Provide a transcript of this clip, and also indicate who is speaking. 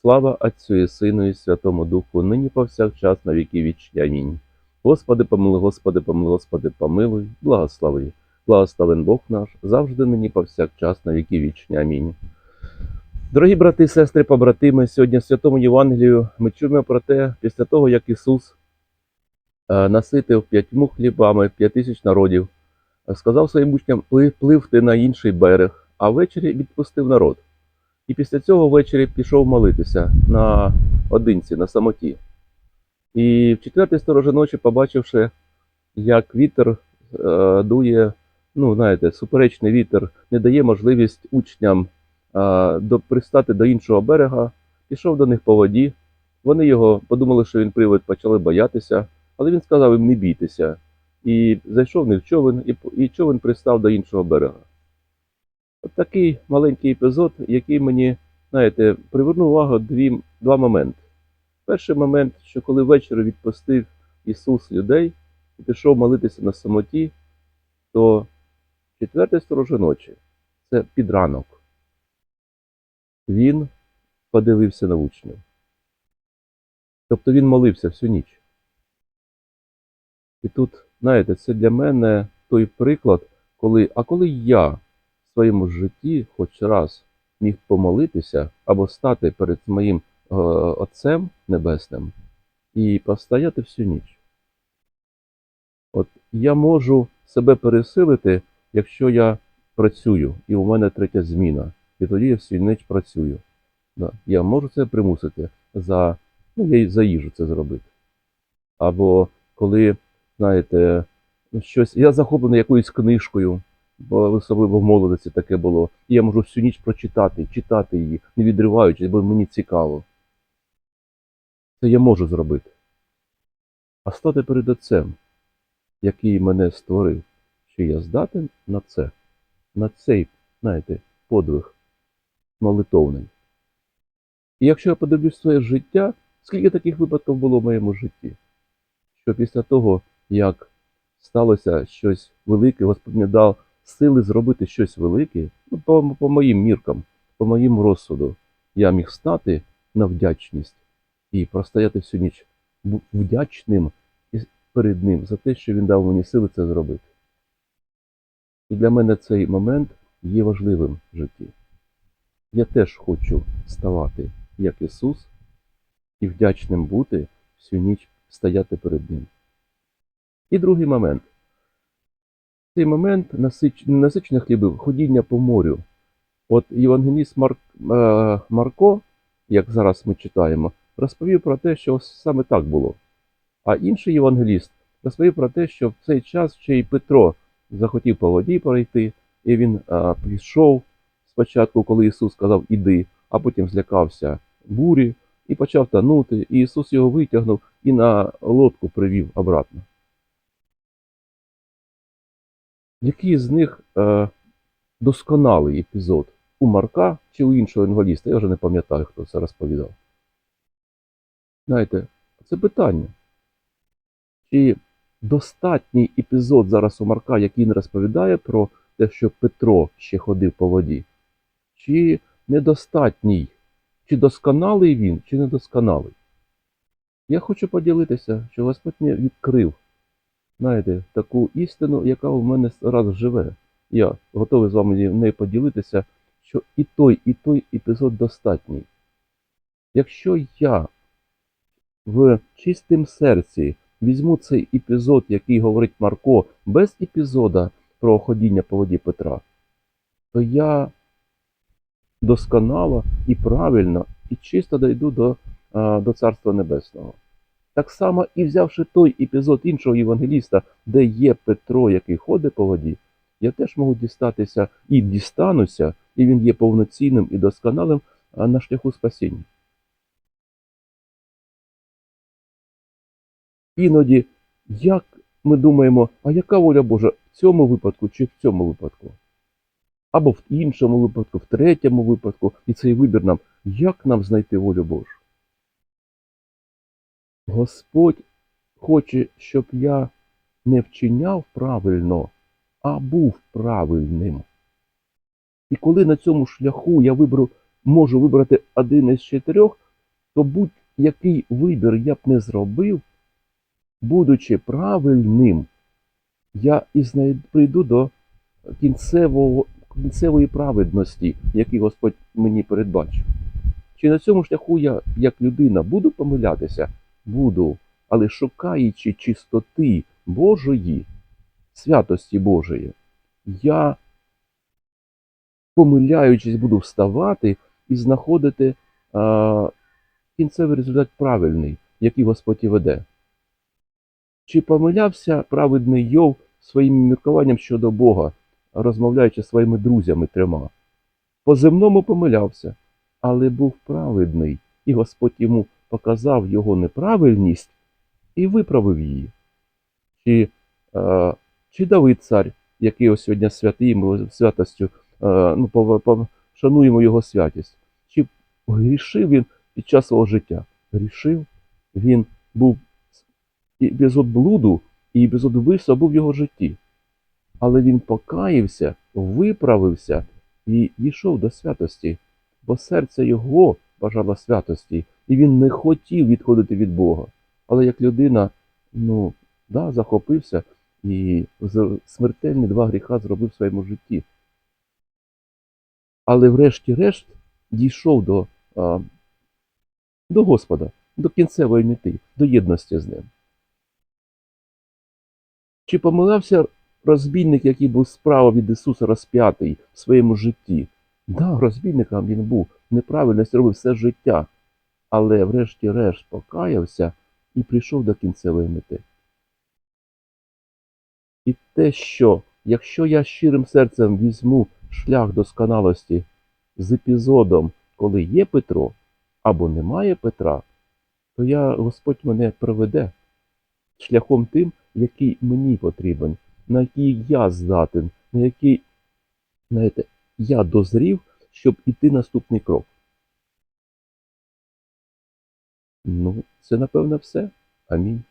Speaker 1: Слава Отцю і Сину і Святому Духу, нині повсякчас на віки вічні. Амінь. Господи, помилуй, Господи, помилуй, Господи, помилуй, благослови. Благословен Бог наш, завжди нині повсякчас на віки вічні. Амінь. Дорогі брати, сестри, побратими, сьогодні в Святому Євангелію ми чуємо про те, після того, як Ісус е, наситив п'ятьму хлібами п'ять тисяч народів, сказав своїм учням «Пли- пливти на інший берег, а ввечері відпустив народ. І після цього ввечері пішов молитися на одинці, на самоті. І в четвертій сторожі ночі, побачивши, як вітер е, дує, ну, знаєте, суперечний вітер, не дає можливість учням е, до, пристати до іншого берега, пішов до них по воді. Вони його подумали, що він привид, почали боятися, але він сказав їм не бійтеся. І зайшов в них човен, і, і човен пристав до іншого берега. От такий маленький епізод, який мені, знаєте, привернув увагу дві, два моменти. Перший момент, що коли ввечері відпустив Ісус людей і пішов молитися на самоті, то четвертий сторожі ночі це підранок. Він подивився на учнів. Тобто він молився всю ніч. І тут, знаєте, це для мене той приклад, коли, а коли я своєму житті хоч раз міг помолитися або стати перед моїм е, Отцем Небесним і постояти всю ніч. От я можу себе пересилити, якщо я працюю, і у мене третя зміна, і тоді я всю ніч працюю. Да. Я можу це примусити за, ну, я за їжу це зробити. Або коли, знаєте, щось, я захоплений якоюсь книжкою, бо особливо в молодості таке було. І я можу всю ніч прочитати, читати її, не відриваючись, бо мені цікаво. Це я можу зробити. А стати перед Отцем, який мене створив, що я здатен на це, на цей, знаєте, подвиг молитовний. І якщо я подивлюсь своє життя, скільки таких випадків було в моєму житті, що після того, як сталося щось велике, Господь мені дав сили зробити щось велике, ну, по, по моїм міркам, по моїм розсуду, я міг стати на вдячність і простояти всю ніч вдячним перед ним за те, що він дав мені сили це зробити. І для мене цей момент є важливим в житті. Я теж хочу ставати, як Ісус, і вдячним бути всю ніч стояти перед Ним. І другий момент. Цей момент насич... не хлібів, ходіння по морю. От Євангеліст Мар... е, Марко, як зараз ми читаємо, розповів про те, що саме так було. А інший євангеліст розповів про те, що в цей час ще й Петро захотів по воді пройти, і він а, пішов спочатку, коли Ісус сказав іди, а потім злякався бурі і почав тонути, і Ісус його витягнув і на лодку привів обратно. Який з них е, досконалий епізод у Марка чи у іншого евангеліста? Я вже не пам'ятаю, хто це розповідав. Знаєте, це питання. Чи достатній епізод зараз у Марка, який не розповідає про те, що Петро ще ходив по воді? Чи недостатній? Чи досконалий він, чи недосконалий? Я хочу поділитися, що Господь мені відкрив, знаєте, таку істину, яка в мене раз живе. Я готовий з вами нею поділитися, що і той, і той епізод достатній. Якщо я в чистим серці візьму цей епізод, який говорить Марко, без епізода про ходіння по воді Петра, то я досконало і правильно і чисто дійду до, до Царства Небесного. Так само і взявши той епізод іншого євангеліста, де є Петро, який ходить по воді, я теж можу дістатися і дістануся, і він є повноцінним і досконалим на шляху спасіння. іноді, як ми думаємо, а яка воля Божа в цьому випадку чи в цьому випадку? Або в іншому випадку, в третьому випадку, і цей вибір нам, як нам знайти волю Божу? Господь хоче, щоб я не вчиняв правильно, а був правильним. І коли на цьому шляху я виберу, можу вибрати один із чотирьох, то будь-який вибір я б не зробив, будучи правильним, я і прийду до кінцевого, кінцевої праведності, який Господь мені передбачив. Чи на цьому шляху я, як людина, буду помилятися? Буду, але шукаючи чистоти Божої, святості Божої, я, помиляючись, буду вставати і знаходити а, кінцевий результат правильний, який Господь і веде. Чи помилявся праведний Йов своїм міркуванням щодо Бога, розмовляючи своїми друзями трьома? По земному помилявся, але був праведний, і Господь йому показав його неправильність і виправив її. Чи, е, чи Давид цар, який ось сьогодні святий, ми святостю, е, ну, пов- пов- шануємо його святість, чи грішив він під час свого життя? Грішив, він був і без блуду, і без вбивства був в його житті. Але він покаявся, виправився і дійшов до святості, бо серце його бажало святості, і він не хотів відходити від Бога. Але як людина, ну, да, захопився і смертельні два гріха зробив в своєму житті. Але врешті-решт дійшов до, а, до Господа, до кінцевої мети, до єдності з ним. Чи помилився розбійник, який був справа від Ісуса розп'ятий в своєму житті? Да, розбійником він був, неправильність робив все життя, але врешті-решт покаявся і прийшов до кінцевої мети. І те, що якщо я щирим серцем візьму шлях досконалості з епізодом, коли є Петро або немає Петра, то я, Господь мене приведе шляхом тим, який мені потрібен, на який я здатен, на який, знаєте, я дозрів, щоб іти наступний крок. Ну, це напевно все. Амінь.